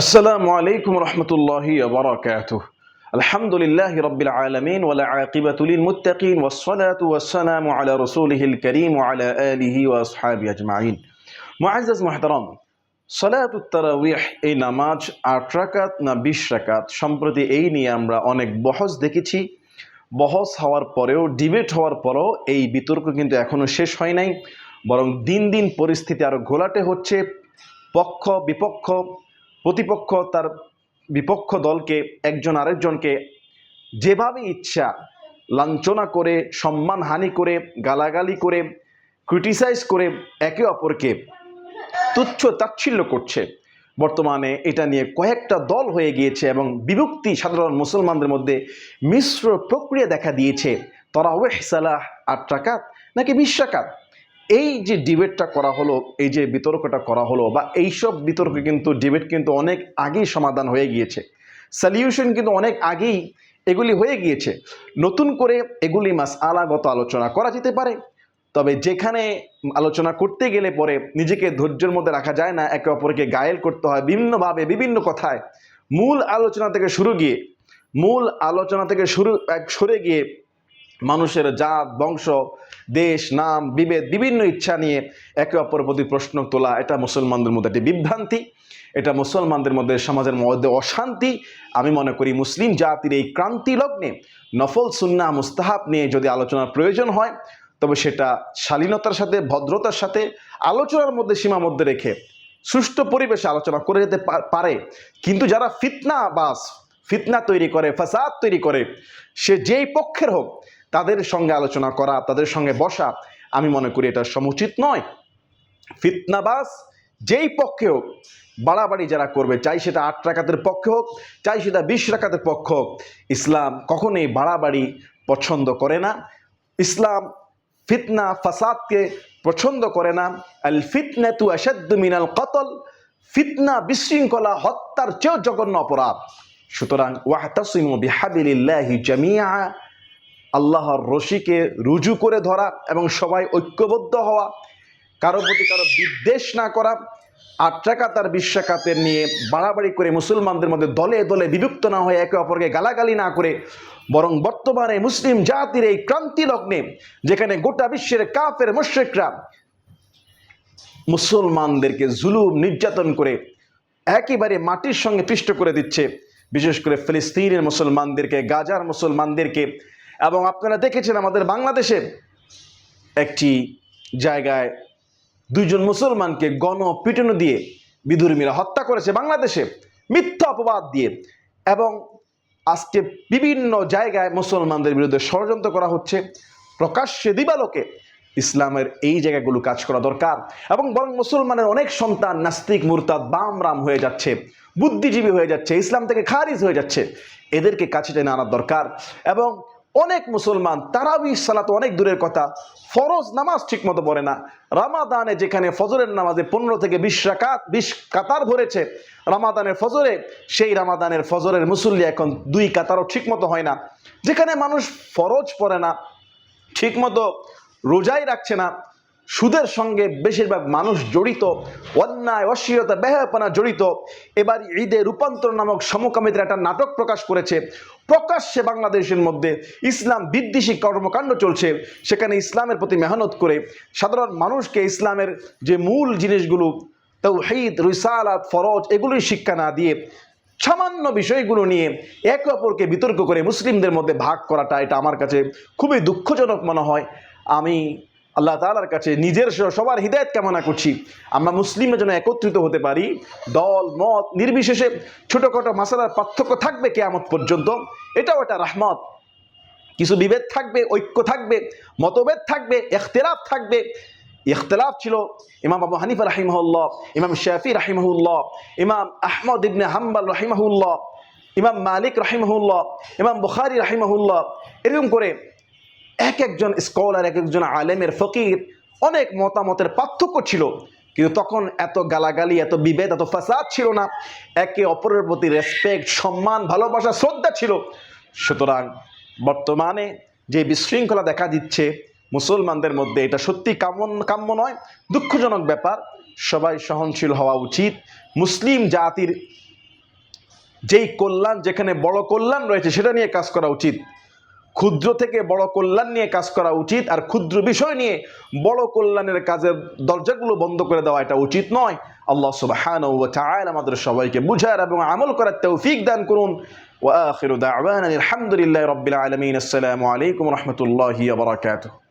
আসসালামু আলাইকুম রহমতুল্লাহি বারাকাতুহ। আলহামদুলিল্লাহি রব্বিল আলামিন ওয়ালা আকিবাতু লিল মুত্তাকিন ওয়াসসালাতু ওয়াসসালামু আলা রাসূলিহিল কারীম ওয়া আলা আলিহি ওয়া আসহাবিহি আজমাইন। মুআজ্জাজ মুহতারাম, সালাতু তারাবিহ এই নামাজ আট রাকাত না বিশ রাকাত, সম্প্রতি এই নিয়ে আমরা অনেক বহস দেখেছি। বহস হওয়ার পরেও, ডিবেট হওয়ার পরেও এই বিতর্ক কিন্তু এখনও শেষ হয় নাই। বরং দিন দিন পরিস্থিতি আরও ঘোলাটে হচ্ছে। পক্ষ, বিপক্ষ প্রতিপক্ষ তার বিপক্ষ দলকে, একজন আরেকজনকে যেভাবে ইচ্ছা লাঞ্ছনা করে, সম্মানহানি করে, গালাগালি করে, ক্রিটিসাইজ করে একে অপরকে তুচ্ছ তাচ্ছিল্য করছে। বর্তমানে এটা নিয়ে কয়েকটা দল হয়ে গিয়েছে এবং বিভক্তি সাধারণ মুসলমানদের মধ্যে মিশ্র প্রক্রিয়া দেখা দিয়েছে। তরাওয়েহ সালাহ আট টাকাত নাকি বিশ টাকাত এই যে ডিবেটটা করা হলো, এই যে বিতর্কটা করা হলো বা এইসব বিতর্ক কিন্তু, ডিবেট কিন্তু অনেক আগেই সমাধান হয়ে গিয়েছে। সলিউশন কিন্তু অনেক আগেই এগুলি হয়ে গিয়েছে। নতুন করে এগুলি মাস আলাগত আলোচনা করা যেতে পারে। তবে যেখানে আলোচনা করতে গেলে পরে নিজেকে ধৈর্যের মধ্যে রাখা যায় না, একে অপরকে গায়েল করতে হয় বিভিন্নভাবে বিভিন্ন কথায়। মূল আলোচনা থেকে শুরু গিয়ে, মূল আলোচনা থেকে শুরু সরে গিয়ে মানুষের জাত, বংশ দেশ, নাম, বিভেদ, বিভিন্ন ইচ্ছা নিয়ে একে অপরের প্রতি প্রশ্ন তোলা, এটা মুসলমানদের মধ্যে একটি বিভ্রান্তি, এটা মুসলমানদের মধ্যে সমাজের মধ্যে অশান্তি। আমি মনে করি মুসলিম জাতির এই ক্রান্তি লগ্নে নফল সুন্না মুস্তাহাব নিয়ে যদি আলোচনার প্রয়োজন হয়, তবে সেটা শালীনতার সাথে, ভদ্রতার সাথে, আলোচনার মধ্যে সীমাবদ্ধ রেখে সুষ্ঠু পরিবেশে আলোচনা করে যেতে পারে। কিন্তু যারা ফিতনা বাস ফিতনা তৈরি করে, ফাসাদ তৈরি করে, সে যেই পক্ষের হোক তাদের সঙ্গে আলোচনা করা, তাদের সঙ্গে বসা, আমি মনে করি এটা সমুচিত নয়। ফিতনাবাস যেই পক্ষে হোক, বাড়াবাড়ি যারা করবে, চাই সেটা আট রাকাতের পক্ষে হোক, চাই সেটা বিশ রাকাতের পক্ষ হোক, ইসলাম কখনোই বাড়াবাড়ি পছন্দ করে না। ইসলাম ফিতনা, ফাসাদকে পছন্দ করে না। আল ফিতনাতু আসাদ্দু মিনাল কতল, ফিতনা বিশৃঙ্খলা হত্যার চেয়েও জঘন্য অপরাধ। সুতরাং ওয়াহতাসিমু বিহাবিলিল্লাহি জামিয়া আল্লাহর রশিকে রুজু করে ধরা এবং সবাই ঐক্যবদ্ধ হওয়া, কারও প্রতি কারও বিদ্বেষ না করা, আট টাকা তার বিশ্বাকাতের নিয়ে বাড়াবাড়ি করে মুসলমানদের মধ্যে দলে দলে বিভক্ত না হয়ে একে অপরকে গালাগালি না করে, বরং বর্তমানে মুসলিম জাতির এই ক্রান্তি লগ্নে, যেখানে গোটা বিশ্বের কাফের মুশ্রিকরা মুসলমানদেরকে জুলুম, নির্যাতন করে একেবারে মাটির সঙ্গে পিষ্ট করে দিচ্ছে, বিশেষ করে ফিলিস্তিনের মুসলমানদেরকে, গাজার মুসলমানদেরকে এবং আপনারা দেখেছেন আমাদের বাংলাদেশে একটি জায়গায় দুইজন মুসলমানকে গণ পিটনো দিয়ে বিধর্মীরা হত্যা করেছে বাংলাদেশে, মিথ্যা অপবাদ দিয়ে। এবং আজকে বিভিন্ন জায়গায় মুসলমানদের বিরুদ্ধে ষড়যন্ত্র করা হচ্ছে। প্রকাশ্যে দিবালোকে ইসলামের এই জায়গাগুলো কাজ করা দরকার। এবং বরং মুসলমানের অনেক সন্তান নাস্তিক, মুরতাদ বাম রাম হয়ে যাচ্ছে, বুদ্ধিজীবী হয়ে যাচ্ছে, ইসলাম থেকে খারিজ হয়ে যাচ্ছে। এদেরকে কাছে টেনে আনার দরকার। এবং অনেক মুসলমান, তারাবি সালাত অনেক দূরের কথা, ফরজ নামাজ ঠিক মতো পড়ে না। রামাদানে যেখানে ফজরের নামাজে পনেরো থেকে বিশ রাকাত, বিশ কাতার ভরেছে, রামাদানের ফজরে, সেই রামাদানের ফজরের মুসল্লি এখন দুই কাতারও ঠিক মতো হয় না। যেখানে মানুষ ফরজ পড়ে না, ঠিকমতো রোজাই রাখছে না সুদের সঙ্গে বেশিরভাগ মানুষ জড়িত, অন্যায়, অশ্লীলতা ব্যয়াপনা জড়িত। এবার ঈদে রূপান্তর নামক সমকামিতার একটা নাটক প্রকাশ করেছে। প্রকাশ্যে বাংলাদেশের মধ্যে ইসলাম বিদ্বেষী কর্মকাণ্ড চলছে। সেখানে ইসলামের প্রতি মেহনত করে সাধারণ মানুষকে ইসলামের যে মূল জিনিসগুলো তৌহিদ রিসালাত, ফরজ, এগুলোই শিক্ষা না দিয়ে সামান্য বিষয়গুলো নিয়ে একে অপরকে বিতর্ক করে মুসলিমদের মধ্যে ভাগ করাটা এটা আমার কাছে খুবই দুঃখজনক মনে হয়। আমি আল্লাহ তালার কাছে নিজের সবার হৃদায়ত কামনা করছি। আমরা মুসলিমের জন্য একত্রিত হতে পারি, দল, মত, নির্বিশেষে ছোটোখাটো মাসালার পার্থক্য থাকবে কেয়ামত পর্যন্ত। এটাও একটা রাহমত। কিছু বিভেদ থাকবে, ঐক্য থাকবে, মতভেদ থাকবে এখতেলাফ থাকবে। ইখতলাফ ছিল ইমাম আবু হানিফা রাহিমাহুল্লাহ, ইমাম শাফি রাহিমাহুল্লাহ, ইমাম আহমদ ইবনে হাম্বাল রাহিমাহুল্লাহ, ইমাম মালিক রাহিমাহুল্লাহ, ইমাম বুখারি রাহিমাহুল্লাহ। এরকম করে এক একজন স্কলার, এক একজন আলেমের ফকির অনেক মতামতের পার্থক্য ছিল। কিন্তু তখন এত গালাগালি, এত বিভেদ, এত ফাসাদ ছিল না। একে অপরের প্রতি রেসপেক্ট সম্মান, ভালোবাসা, শ্রদ্ধা ছিল। সুতরাং বর্তমানে যে বিশৃঙ্খলা দেখা দিচ্ছে মুসলমানদের মধ্যে, এটা সত্যি কাম্য কাম্য নয়, দুঃখজনক ব্যাপার। সবাই সহনশীল হওয়া উচিত। মুসলিম জাতির যেই কল্যাণ, যেখানে বড় কল্যাণ রয়েছে, সেটা নিয়ে কাজ করা উচিত। ক্ষুদ্র থেকে বড় কল্যাণ নিয়ে কাজ করা উচিত আর ক্ষুদ্র বিষয় নিয়ে বড় কল্যাণের কাজের দরজাগুলো বন্ধ করে দেওয়া এটা উচিত নয়। আল্লাহ সুবহান আমাদের সবাইকে বুঝার এবং আমল করার তৌফিক দান করুন। ওয়া আখিরু দাওয়ানা আলহামদুলিল্লাহি রাব্বিল আলামিন। আসসালামু আলাইকুম ওয়া রাহমাতুল্লাহি ওয়া বারাকাতুহু।